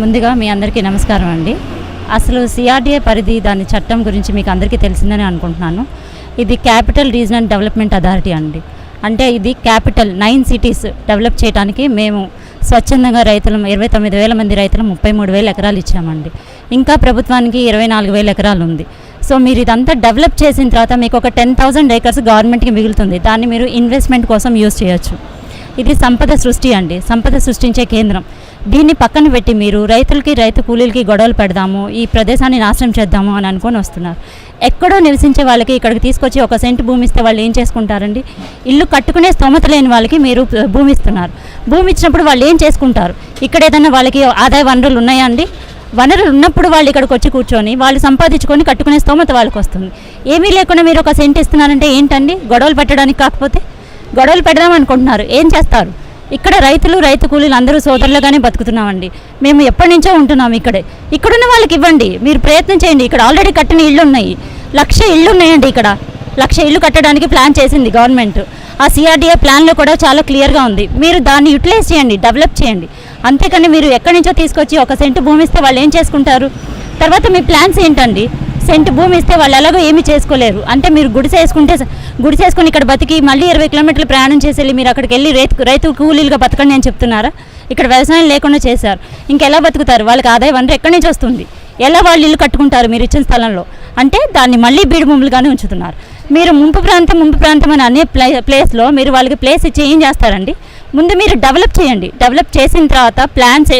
ముందుగా మీ అందరికీ నమస్కారం అండి. అసలు సిఆర్డీఏ పరిధి దాని చట్టం గురించి మీకు అందరికీ తెలిసిందని అనుకుంటున్నాను. ఇది క్యాపిటల్ రీజనల్ డెవలప్మెంట్ అథారిటీ అండి. అంటే ఇది క్యాపిటల్ నైన్ సిటీస్ డెవలప్ చేయడానికి మేము స్వచ్ఛందంగా రైతులు ఇరవై తొమ్మిది వేల మంది రైతులు ముప్పై మూడు వేల ఎకరాలు ఇచ్చామండి. ఇంకా ప్రభుత్వానికి ఇరవై నాలుగు వేల ఎకరాలు ఉంది. సో మీరు ఇదంతా డెవలప్ చేసిన తర్వాత మీకు ఒక టెన్ థౌసండ్ ఏకర్స్ గవర్నమెంట్కి మిగులుతుంది. దాన్ని మీరు ఇన్వెస్ట్మెంట్ కోసం యూజ్ చేయొచ్చు. ఇది సంపద సృష్టి అండి. సంపద సృష్టించే కేంద్రం. దీన్ని పక్కన పెట్టి మీరు రైతులకి రైతు కూలీలకి గొడవలు పెడదాము ఈ ప్రదేశాన్ని నాశనం చేద్దాము అని అనుకొని వస్తున్నారు. ఎక్కడో నివసించే వాళ్ళకి ఇక్కడికి తీసుకొచ్చి ఒక సెంట్ భూమి ఇస్తే వాళ్ళు ఏం చేసుకుంటారండి? ఇల్లు కట్టుకునే స్తోమత లేని వాళ్ళకి మీరు భూమి ఇస్తున్నారు. భూమి ఇచ్చినప్పుడు వాళ్ళు ఏం చేసుకుంటారు? ఇక్కడ ఏదైనా వాళ్ళకి ఆదాయ వనరులు ఉన్నాయా అండి? వనరులు ఉన్నప్పుడు వాళ్ళు ఇక్కడికి వచ్చి కూర్చొని వాళ్ళు సంపాదించుకొని కట్టుకునే స్తోమత వాళ్ళకి వస్తుంది ఏమీ లేకుండా మీరు ఒక సెంట్ ఇస్తున్నారంటే ఏంటండి? గొడవలు పెట్టడానికి కాకపోతే? గొడవలు పెడదాం అనుకుంటున్నారు. ఏం చేస్తారు? ఇక్కడ రైతులు రైతు కూలీలు అందరూ సోదరులుగానే బతుకుతున్నామండి. మేము ఎప్పటి నుంచో ఉంటున్నాం ఇక్కడే. ఇక్కడున్న వాళ్ళకి ఇవ్వండి. మీరు ప్రయత్నం చేయండి. ఇక్కడ ఆల్రెడీ కట్టిన ఇళ్ళు ఉన్నాయి లక్ష ఇళ్ళు ఉన్నాయండి ఇక్కడ. లక్ష ఇళ్ళు కట్టడానికి ప్లాన్ చేసింది గవర్నమెంట్. ఆ సిఆర్డీఏ ప్లాన్లో కూడా చాలా క్లియర్గా ఉంది. మీరు దాన్ని యూటిలైజ్ చేయండి. డెవలప్ చేయండి. అంతేకాని మీరు ఎక్కడి నుంచో తీసుకొచ్చి ఒక సెంటు భూమి ఇస్తే వాళ్ళు ఏం చేసుకుంటారు? తర్వాత మీ ప్లాన్స్ ఏంటండి? సెంట్ భూమి ఇస్తే వాళ్ళు ఎలాగో ఏమీ చేసుకోలేరు. అంటే మీరు గుడిసె వేసుకుంటే గుడి చేసుకుని ఇక్కడ బతికి మళ్ళీ ఇరవై కిలోమీటర్లు ప్రయాణం చేసి మీరు అక్కడికి వెళ్ళి రైతు రైతు కూలీలుగా బతకండి అని చెప్తున్నారా? ఇక్కడ వ్యవసాయం లేకుండా చేశారు. ఇంకెలా బతుకుతారు? వాళ్ళకి ఆదాయ వనరు ఎక్కడి నుంచి వస్తుంది? ఎలా వాళ్ళు ఇల్లు కట్టుకుంటారు మీరు ఇచ్చిన స్థలంలో? అంటే దాన్ని మళ్ళీ బీడు భూములుగానే ఉంచుతున్నారు. మీరు ముంపు ప్రాంతం ముంపు ప్రాంతం అని అనే ప్లే ప్లేస్లో మీరు వాళ్ళకి ప్లేస్ ఇచ్చి ఏం చేస్తారండి? ముందు మీరు డెవలప్ చేయండి. డెవలప్ చేసిన తర్వాత ప్లాన్స్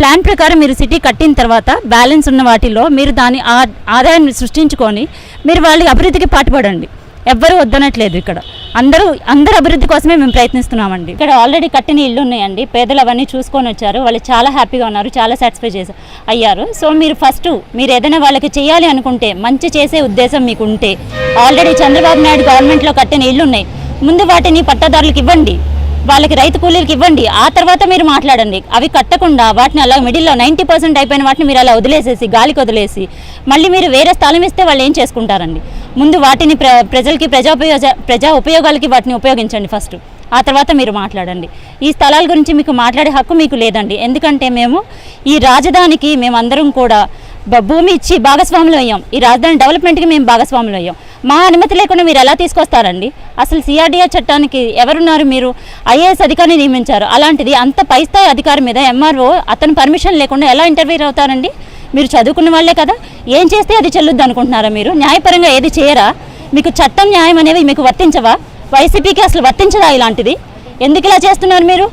ప్లాన్ ప్రకారం మీరు సిటీ కట్టిన తర్వాత బ్యాలెన్స్ ఉన్న వాటిలో మీరు దాని ఆ- ఆదాయాన్ని సృష్టించుకొని మీరు వాళ్ళకి అభివృద్ధికి పాటుపడండి. ఎవ్వరూ వద్దనట్లేదు ఇక్కడ. అందరూ అందరు అభివృద్ధి కోసమే మేము ప్రయత్నిస్తున్నామండి. ఇక్కడ ఆల్రెడీ కట్టిన ఇల్లు ఉన్నాయండి. పేదలు అవన్నీ చూసుకొని వచ్చారు. వాళ్ళు చాలా హ్యాపీగా ఉన్నారు. చాలా సాటిస్ఫై చేశారు అయ్యారు. సో మీరు ఫస్ట్ మీరు ఏదైనా వాళ్ళకి చేయాలి అనుకుంటే మంచి చేసే ఉద్దేశం మీకు ఉంటే ఆల్రెడీ చంద్రబాబు నాయుడు గవర్నమెంట్లో కట్టిన ఇల్లు ఉన్నాయి. ముందు వాటిని పట్టాదారులకు ఇవ్వండి. వాళ్ళకి రైతు కూలీలకి ఇవ్వండి. ఆ తర్వాత మీరు మాట్లాడండి. అవి కట్టకుండా వాటిని అలా మిడిల్లో నైంటీ పర్సెంట్ అయిపోయిన వాటిని మీరు అలా వదిలేసేసి గాలికి వదిలేసి మళ్ళీ మీరు వేరే స్థలం ఇస్తే వాళ్ళు ఏం చేసుకుంటారండి? ముందు వాటిని ప్ర ప్రజలకి ప్రజా ఉపయోగ ప్రజా ఉపయోగాలకి వాటిని ఉపయోగించండి ఫస్ట్. ఆ తర్వాత మీరు మాట్లాడండి. ఈ స్థలాల గురించి మీకు మాట్లాడే హక్కు మీకు లేదండి. ఎందుకంటే మేము ఈ రాజధానికి మేమందరం కూడా భూమి ఇచ్చి భాగస్వాములు అయ్యాం. ఈ రాజధాని డెవలప్మెంట్కి మేము భాగస్వాములు అయ్యాం. మా అనుమతి లేకుండా మీరు ఎలా తీసుకొస్తారండి? అసలు సిఆర్డీఆర్ చట్టానికి ఎవరున్నారు మీరు? ఐఏఎస్ అధికారిని నియమించారు. అలాంటిది అంత పైస్థాయి అధికారి మీద ఎంఆర్ఓ అతను పర్మిషన్ లేకుండా ఎలా ఇంటర్వ్యూ అవుతారండి? మీరు చదువుకున్న వాళ్ళే కదా? ఏం చేస్తే అది చెల్లుద్ది అనుకుంటున్నారా మీరు? న్యాయపరంగా ఏది చేయరా? మీకు చట్టం న్యాయం అనేవి మీకు వర్తించవా? వైసీపీకి అసలు వర్తించదా ఇలాంటిది? ఎందుకు ఇలా చేస్తున్నారు మీరు?